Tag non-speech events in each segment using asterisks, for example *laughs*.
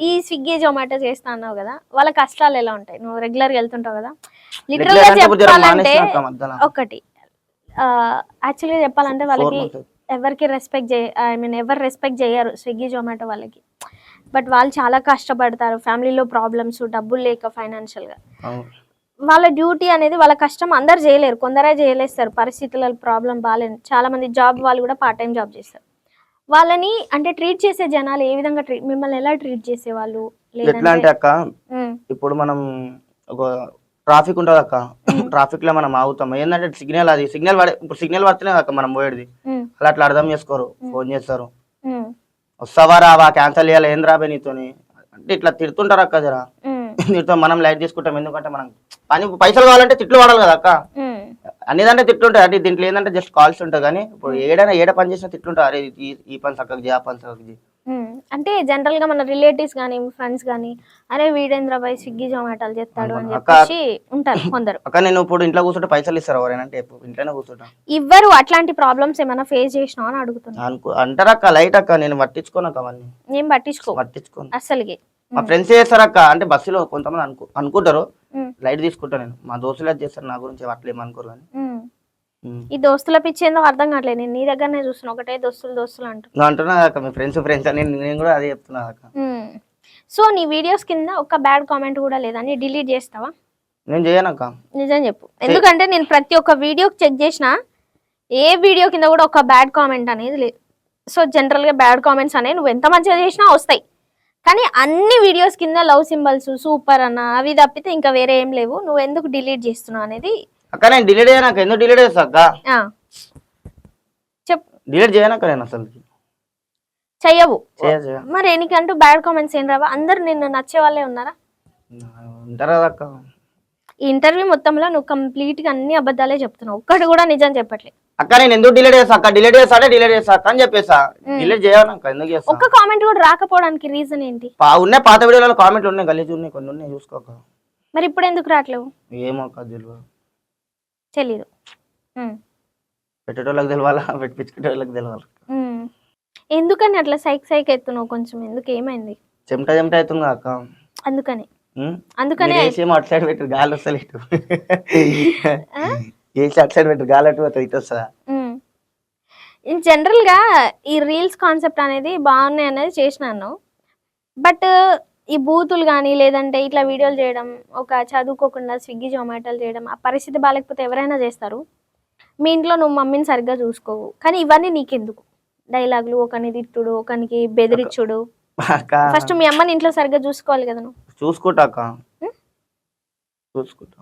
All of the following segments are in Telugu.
ఈ స్విగ్గీ జొమాటో చేస్తా అన్నావు కదా వాళ్ళ కష్టాలు ఎలా ఉంటాయి నువ్వు రెగ్యులర్గా వెళ్తుంటావు కదా లిటరల్గా చెప్పాలంటే. ఒకటి యాక్చువల్గా చెప్పాలంటే వాళ్ళకి. ఎవరికి రెస్పెక్ట్ చేయ ఐ మీన్ ఎవరు రెస్పెక్ట్ చేయరు స్విగ్గీ జొమాటో వాళ్ళకి బట్ వాళ్ళు చాలా కష్టపడతారు ఫ్యామిలీలో ప్రాబ్లమ్స్ డబ్బులు లేక financial గా. వాళ్ళ డ్యూటీ అనేది వాళ్ళ కష్టం అందరు చేయలేరు కొందరే చేయలేస్తారు పరిస్థితుల ప్రాబ్లం బాగాలేదు చాలా మంది జాబ్ వాళ్ళు కూడా పార్ట్ టైం జాబ్ చేస్తారు వాళ్ళని అంటే ట్రీట్ చేసే జనాలు ఏ విధంగా ట్రీట్ మిమ్మల్ని ఎలా ట్రీట్ చేసేవాళ్ళు? ఎట్లా అంటే అక్క ఇప్పుడు మనం ఒక ట్రాఫిక్ ఉంటుంది అక్క. ట్రాఫిక్లో మనం ఆగుతాం. ఏంటంటే సిగ్నల్ అది సిగ్నల్ పడే ఇప్పుడు సిగ్నల్ పడితేనే అక్క మనం పోయేది. అలా అట్లా అర్థం చేసుకోరు. ఫోన్ చేస్తారు. వస్తావా రావా క్యాన్సల్ చేయాలి ఏం రాబే నీతోని? అంటే ఇట్లా తిడుతుంటారు అక్క జర. తిడుతాం *laughs* మనం లైట్ తీసుకుంటాం. ఎందుకంటే మనం పని పైసలు కావాలంటే తిట్లు వాడాలి కదా అక్క. ఉమ్, అన్ని దాంట్లో తిట్లుంటాయి అంటే దీంట్లో ఏంటంటే జస్ట్ కాల్స్ ఉంటాయి కానీ ఇప్పుడు ఏడైనా ఏడ పని చేసినా తిట్లుంటాయి అరే ఈ- ఈ పని చక్కగా చేయ ఆ పని చక్కగా చేయి. అంటే జనరల్గా మన రిలేటివ్స్ కానీ ఫ్రెండ్స్ కానీ అరే వీడేంద్ర బాయ్ స్విగ్గీ జొమాటోలు చేస్తాడు అని చెప్పేసి ఉంటారు కొందరు. అక్క నేను ఇప్పుడు ఇంట్లో కూర్చుంటే పైసలు ఇస్తారు ఎవరైనా? ఇంట్లోనే కూర్చుంటా. ఇవ్వరు అట్లాంటి ప్రాబ్లమ్స్ ఏమైనా ఫేస్ చేసినావు అని అడుగుతున్నా. అంటారు అక్క లైట్ అక్క నేను పట్టించుకోను అక్క అవన్నీ. ఏం పట్టించుకో. పట్టించుకోను. అస్సలకి. మా ఫ్రెండ్స్ చేస్తారు అక్క అంటే బస్సులో కొంతమంది అనుకో అనుకుంటారు. లైట్ తీసుకుంటా నేను. మా దోస్తులు చేస్తారు. నా గురించి అట్లా ఏమనుకోరు కానీ. ఈ దోస్తుల పిచ్చి ఏందో అర్థం కావట్లేదు. నేను నీ దగ్గరనే చూస్తున్నా. ఒకటే దోస్తులు దోస్తులు అంటూ. నువ్వు అంటున్నా అక్క. మీ ఫ్రెండ్స్ ఫ్రెండ్స్ అని నేను కూడా అదే చెప్తున్నా అక్క. సో నీ వీడియోస్ కింద ఒక బ్యాడ్ కామెంట్ కూడా లేదని డిలీట్ చేస్తావా? నేను చేయను అక్క. నిజం చెప్పు. ఎందుకంటే నేను ప్రతి ఒక్క వీడియోకి చెక్ చేసిన ఏ వీడియో కింద కూడా ఒక బ్యాడ్ కామెంట్ అనేది లేదు. సో జనరల్గా బ్యాడ్ కామెంట్స్ అనేవి నువ్వు ఎంత మంచిగా చేసినా వస్తాయి. కానీ అన్ని వీడియోస్ కింద లవ్ సింబల్స్ సూపర్ అన్న అవి తప్పితే ఇంకా వేరే ఏం లేవు. నువ్వు ఎందుకు డిలీట్ చేస్తున్నావు అనేది? అక్క నేను డిలీట్ చేయను అక్క. ఎందుకు డిలీట్ చేస్తా అక్క? డిలీట్ చేయను అక్క నేను అసలు. చెయ్యవు. చేయ చేయ మరి ఎనికంటూ బ్యాడ్ కామెంట్స్ ఏం రావా? అందరు నిన్ను నచ్చే వాళ్ళే ఉన్నారా? ఉంటారు కదా అక్క. ఈ ఇంటర్వ్యూ మొత్తంలో నువ్వు కంప్లీట్గా అన్ని అబద్ధాలే చెప్తున్నావు. ఒక్కటి కూడా నిజం చెప్పట్లేదు అక్క నేను ఎందుకు డిలీట్ చేస్తా? అక్క డిలీట్ చేస్తా అంటే డిలీట్ చేస్తా అక్క అని చెప్పేసా. డిలీట్ చేయను అక్క ఎందుకు చేస్తా? ఒక్క కామెంట్ కూడా రాకపోవడానికి రీజన్ ఏంటి? పా- ఉన్నాయి పాత వీడియోలలో కామెంట్లు ఉన్నాయి గలీజ్ ఉన్నాయి కొన్ని ఉన్నాయి చూసుకోక మరి ఇప్పుడు ఎందుకు రావట్లేవు? ఏమో అక్క తెలియదు తెలీదు. ఉమ్. పెట్టేటోళ్ళకి తెలవాలా? పెట్టించుకునేటోళ్ళకి తెలవాలి? ఉమ్. ఎందుకని అట్లా సైక్ సైక్ ఎత్తున్నావు కొంచెం? ఎందుకు ఏమైంది? చెమట చెమట అవుతుంది కదా అక్క? అందుకని? అందుకనే ఏసేమో అటు సైడ్ పెట్టు గాలి ఏసి అటు సైడ్ పెట్టు గాలి అటు ఇటు వస్తుందా? ఇన్ జనరల్గా ఈ రీల్స్ కాన్సెప్ట్ అనేది బాగున్నాయి అనేది చేసినాను. బట్ ఈ బూతులు కానీ లేదంటే ఇట్లా వీడియోలు చేయడం ఒక చదువుకోకుండా స్విగ్గీ జొమాటోలు చేయడం ఆ పరిస్థితి బాగాలేకపోతే ఎవరైనా చేస్తారు. మీ ఇంట్లో నువ్వు మమ్మీని సరిగ్గా చూసుకోవు. కానీ ఇవన్నీ నీకెందుకు? డైలాగులు ఒకని తిట్టుడు ఒకనికి బెదిరించుడు ఫస్ట్ మీ అమ్మని ఇంట్లో సరిగ్గా చూసుకోవాలి కదా నువ్వు. చూసుకుంటా అక్క ఉం? చూసుకుంటా.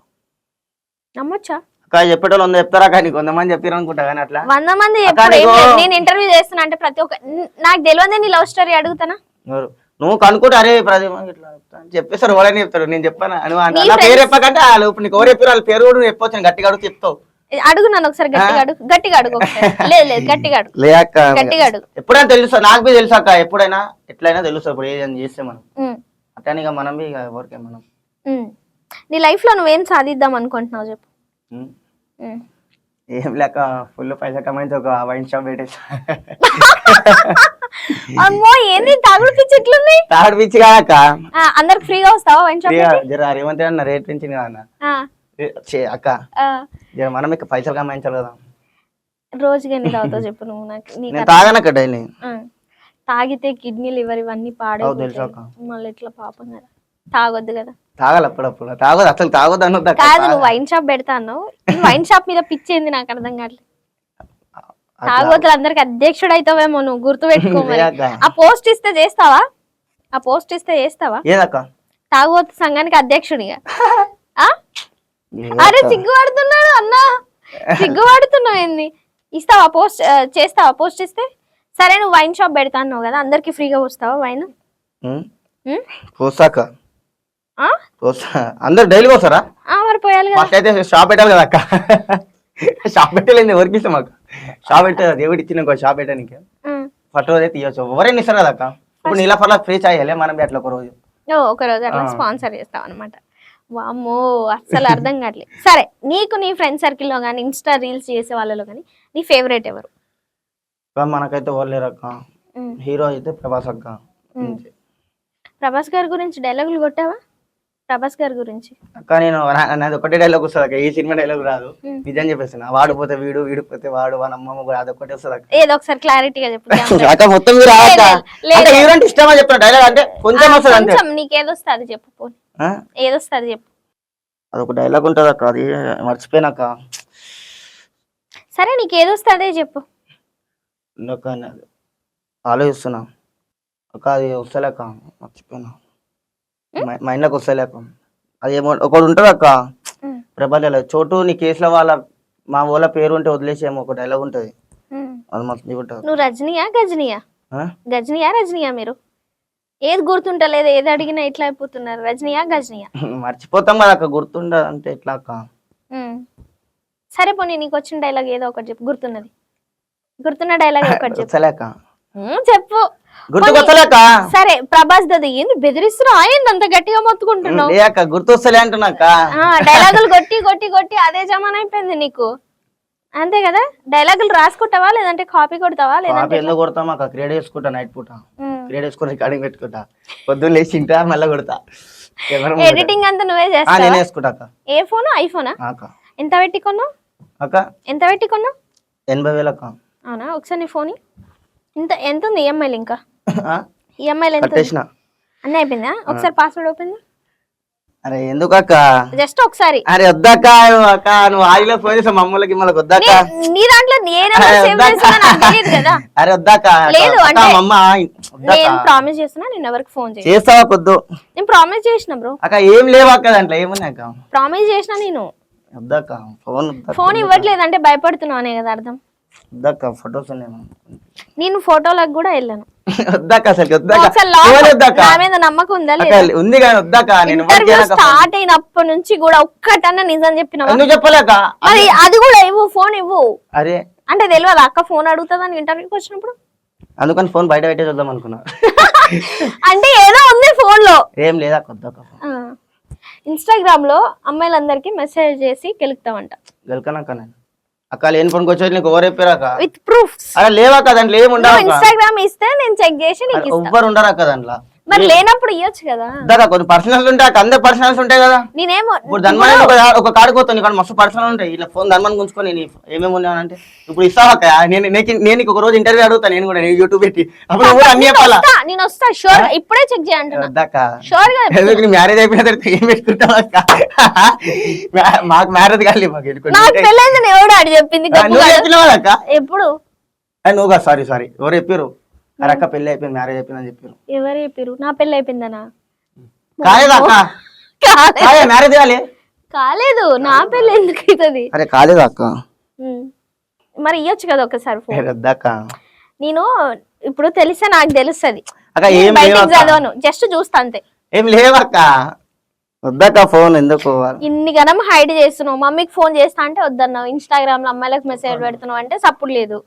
నమ్మొచ్చా? అక్క చెప్పేటోళ్ళు వంద చెప్తారా కానీ కొంతమంది చెప్పారు అనుకుంటా కానీ అట్లా? వంద మంది ఏం లేదు. నేను ఇంటర్వ్యూ చేస్తున్నా అంటే ప్రతి ఒక్క న- నాకు తెలియదే నీ లవ్ స్టోరీ అడుగుతానా? ఎవరు? నువ్వు కనుక్కుంటే అరే ప్రదీప్ ఇట్లా చెప్తా అని చెప్పేస్తారు. ఎవరైనా చెప్తారు. నేను చెప్పాను? నువ్వు అంట- నీ నా పేరు చెప్పకంటే వాళ్ళు ఇప్పుడు నీకు ఎవరు చెప్పారు వాళ్ళ పేరు కూడా నువ్వు చెప్పొచ్చు. నేను గట్టిగా అడుగు చెప్తావు. అడుగు నన్ను ఒకసారి గట్టిగా అడుగు. గట్టిగా అడుగు ఒకసారి. లేదు లేదు. గట్టిగా అడుగు. లే అక్క. గట్టిగా అడుగు. ఎప్పుడైనా తెలుసా. నాకు బి తెలుసు అక్క. ఎప్పుడైనా ఎట్లయినా తెలుసు. ఇప్పుడు ఏదైనా చేస్తే మనం. ఉమ్, అట్లని ఇక మనం ఇక ఎవరికే మనం. నీ లైఫ్లో నువ్వేం సాధిద్దాం అనుకుంటున్నావు చెప్పు. ఏం లేక ఫుల్ పైసా కమాయించి ఒక వైన్ షాప్ పెట్టేసా అమ్మో ఏంది? తాగుడు పిచ్చి ఎట్లుంది తాడు పిచ్చి కాదక్క. ఆ, అందరికి ఫ్రీగా వస్తావా వైన్ షాప్ జర రేవంత్ అన్న రేట్ పెంచింది కదా అన్న. అక్క. జర మనం ఇక పైసలు కమాయించాలి కదా రోజుకి ఎన్ని తాగుతావు చెప్పు నువ్వు నాకు నేను తాగనక్క డైలీ. తాగితే కిడ్నీ లివర్ ఇవన్నీ పాడైపోతాయి. మళ్ళీ ఎట్లా పాపం కదా. తాగొద్దు కదా. తాగాలి అప్పుడప్పుడు. తాగదు అసలు తాగొద్దు అక్క. కాదు నువ్వు వైన్ షాప్ పెడతాను. వైన్ షాప్ మీద పిచ్చేంది నాకు అర్థం కావట్లేదు. తాగోతులు అందరికి అధ్యక్షుడు అవుతావేమో నువ్వు గుర్తు పెట్టుకో. ఆ పోస్ట్ ఇస్తే చేస్తావా? ఆ పోస్ట్ ఇస్తే చేస్తావా? తాగోతు సంఘానికి అధ్యక్షుడిగా అరే? సిగ్గుపడుతున్నాడు అన్నా. *laughs* సిగ్గుపడుతున్నావు ఏంది? ఇస్తావా పోస్ట్ చేస్తావా? పోస్ట్ ఇస్తే? సరే నువ్వు వైన్ షాప్ పెడతా అన్నావు కదా అందరికి ఫ్రీగా వస్తావా వైన్? పోస్తా. అందరు డైలీ పోస్తారా? ఆ, మరి పోయాలి కదా. అయితే షాప్ పెట్టాలి కదా అక్క. షాప్ పెట్టలేదు ఎవరికి ఇస్తాం అక్క షాప్ పెట్టే దేవుడు ఇచ్చిన షాప్ పెట్టడానికి. ఫస్ట్ రోజు అయితే తీయచ్చు. ఎవరైనా ఇస్తారు కదా అక్క? ఇప్పుడు నీలా ఫర్లా ఫ్రీ చాయాలి మనం అట్లా ఒక రోజు. ఓ ఒక రోజు అట్లా. స్పాన్సర్ చేస్తావు అనమాట వామ్మో అస్సలు అర్థం కావట్లేదు. సరే నీకు నీ ఫ్రెండ్ సర్కిల్లో కానీ ఇన్స్టా రీల్స్ చేసే వాళ్ళలో కానీ నీ ఫేవరెట్ ఎవరు? కానీ మనకైతే వాళ్ళేరు అక్క. హీరో అయితే ప్రభాస్ అక్క. అంతే. ప్రభాస్ గారి గురించి డైలాగులు కొట్టావా? ప్రభాస్ గారి గురించి. అక్క నేను నా- నాది ఒకటే డైలాగ్ వస్తుంది అక్క. ఈ సినిమా డైలాగ్ రాదు. ఉమ్. నిజం చెప్పేసిన వాడు పోతే వీడు వీడు పోతే వాడు వాళ్ళ అమ్మమ్మ కూడా అదొకటి వస్తుంది అక్క. ఏదో ఒకసారి క్లారిటీగా చెప్పు. *laughs* అక్క మొత్తం మీరు రాక లేదు, లేదు. అంటే హీరో అంటే ఇష్టమా చెప్తున్నా. డైలాగ్ అంటే కొంచెం వస్తుంది అంతే. కొంచెం అది చెప్పు పోనీ. ఆ? ఏదొస్తే అది చెప్పు. అదొక డైలాగ్ ఉంటుంది అక్క. అది మర్చిపోయినాక సరే నీకు ఏదొస్తే అదే చెప్పు. అది ఆలోచిస్తున్నా. అక్క అది వస్తలేక మర్చిపోయినా మై- మైండ్లోకి వస్తలేక అది ఏమో ఒకటి ఉంటుంది అక్క. ఉమ్, ప్రభాల చోటు నీ కేసులో వాళ్ళ మా వాళ్ళ పేరు ఉంటే వదిలేసేమో ఒక డైలాగ్ ఉంటుంది. అది మంచిగా ఉంటుంది నువ్వు రజనీయా గజనీయా? గజనీయా రజనీయా మీరు? ఏది గుర్తుంటలేదు ఏది అడిగినా ఎట్లా అయిపోతున్నారు. రజనీయా గజనీయా? *laughs* మర్చిపోతాం కదా అక్క గుర్తుండదు అంటే ఎట్లా అక్క. సరే పోనీ నీకు వచ్చిన డైలాగ్ ఏదో ఒకటి చెప్పు గుర్తున్నది. గుర్తున్న డైలాగ్ ఒకటి చెప్పు. గుర్తుకొస్తలేక సరే ప్రభాస్ దది ఏంది బెదిరిస్తున్నావు ఏంది అంత గట్టిగా మొత్తుకుంటున్నావు? గుర్తొస్తలే అంటున్నాక? డైలాగులు కొట్టి కొట్టి కొట్టి అదే జమాన్ అయిపోయింది నీకు. అంతే కదా? డైలాగులు రాసుకుంటావా? లేదంటే కాపీ కొడతావా? లేదంటే ఎందుకు కొడతాం? అక్క క్రియేట్ చేసుకుంటా నైట్ పూట. ఉమ్. క్రియేట్ చేసుకుని రికార్డింగ్ పెట్టుకుంటా. పొద్దున్న లేచి తింటా మళ్ళీ కొడతా. ఎడిటింగ్ అంతా నువ్వే ఆ, చేస్తావా? నేనే వేసుకుంటా అక్క. ఏ ఫోన్ ఐఫోనా అక్క. ఎంత పెట్టి కొన్నావు? అక్క. ఎంత పెట్టి కొన్నావు? ఎనభై వేలు అక్క. అవునా? ఒకసారి నీ ఫోన్ ఇంత ఎంత ఉంది ఈఎంఐలు ఇంకా? ఆ? ఈఎంఐలు ఎంత ఉంది? కట్టేసిన అన్నీ అయిపోయిందా? ఒకసారి పాస్వర్డ్ ఓపెన్ అరే ఎందుకు అక్క జస్ట్ ఒకసారి. అరే వద్దక్క అక్క నువ్వు ఆయిలో ఫోన్ చేసా మమ్మల్కి మళ్ళీ వద్దక్క? నీ- దాంట్లో అరే కదా. వద్దక్క లేదు, అంటే- నేను ప్రామిస్ చేస్తున్నా నేను ఎవరికి ఫోన్ చేయ చేస్తావా కొద్దు? నేను ప్రామిస్ చేసిన బ్రో అక్క ఏం లేవు అక్క దాంట్లో ఏమున్నాయి అక్క? ప్రామిస్ చేసిన నేను. వద్దక్క ఫోన్. ఫోన్ ఇవ్వట్లేదు అంటే భయపడుతున్నావు అనే కదా అర్థం. వద్దక్క ఫొటోస్ ఉన్నాయి నేను ఫోటోలకు కూడా వెళ్ళాను. అసలు నా మీద నమ్మకం ఉందా ఉంది కానీ నేను ఇంటర్వ్యూ ఫోన్. స్టార్ట్ అయినప్పటి నుంచి కూడా ఒక్కటన్నా నిజం చెప్పినవా ఎందుకు చెప్పలేక? మరి అది. కూడా ఇవ్వు ఫోన్ ఇవ్వు. అరే. అంటే తెలియదు? అక్క ఫోన్ అడుగుతుందని ఇంటర్వ్యూకి వచ్చినప్పుడు? అందుకని ఫోన్ బయట పెట్టే చూద్దాం అనుకున్నా. *laughs* అంటే ఏదో ఉంది ఫోన్లో. ఏం లేదా? కొద్దక్క ఇన్స్టాగ్రామ్లో అమ్మాయిలందరికీ మెసేజ్ చేసి గెలుపుతామంట. గెలకనక్క నేను. అక్క లేని ఫోన్కి వచ్చేది నీకు ఎవరు చెప్పారక్క విత్ ప్రూఫ్స్ అరే లేవక్క దాంట్లో ఏమి ఉండవు. ఇన్స్టాగ్రామ్ ఇస్తే నేను చెక్ చేసి నీకు ఎవ్వరు ఉండరు అక్క దాంట్లో? మరి లేనప్పుడు ఇవ్వచ్చు కదా. వద్దక్క కొన్ని పర్సనల్స్ ఉంటాయి అందరు పర్సనల్స్ ఉంటాయి కదా. నేనేమో ఇప్పుడు ధన్మని ఒక కాడికి పోతాను ఇక్కడ మస్తు పర్సనల్ ఉంటాయి. ఇలా ఫోన్ ధన్మని గుంచుకొని నేను ఏమేమి ఉన్నానంటే ఇప్పుడు ఇస్తావా అక్క నేను నేను ఒక రోజు ఇంటర్వ్యూ అడుగుతాను నేను కూడా నేను యూట్యూబ్ పెట్టి. అప్పుడు కూడా అన్ని చెప్పాలా? నేను వస్తా షూర్ ఇప్పుడే చెక్ చేయంటున్నా వద్దక్క షూర్గా ఎందుకు నీ మ్యారేజ్ అయిపోయిన తర్వాత ఏం పెట్టుకుంటావు అక్క? మాకు మ్యారేజ్ కాలేదు మాకు. నాకు పెళ్ళైందని ఎవడు ఆడు చెప్పింది? ఎప్పుడు? నువ్వు కాదు సారీ సారీ ఎవరు చెప్పారు అరే అక్క పెళ్ళి అయిపోయింది మ్యారేజ్ అయిపోయిందని చెప్పారు ఎవరు చెప్పారు నా పెళ్ళి అయిపోయిందనా? కాలేదా అక్క? కాలే- మ్యారేజ్ కాలే కాలేదు నా పెళ్ళి ఎందుకు అవుతుంది? అరే కాలేదా అక్క? మరి ఇవ్వచ్చు కదా ఒకసారి ఫోన్. వద్దక్క నేను ఇప్పుడు తెలిస్తే నాకు తెలుస్తుంది. అక్క ఏం బయటికి చదవను జస్ట్ చూస్తా అంతే. ఏం లేవక్క? వద్దక్క ఫోన్ ఎందుకు? ఇన్ని గనం హైడ్ చేస్తున్నావు మమ్మీకి ఫోన్ చేస్తా అంటే వద్దన్నావు ఇన్స్టాగ్రామ్లో అమ్మాయిలకు మెసేజ్ పెడుతున్నావు అంటే సప్పుడు లేదు?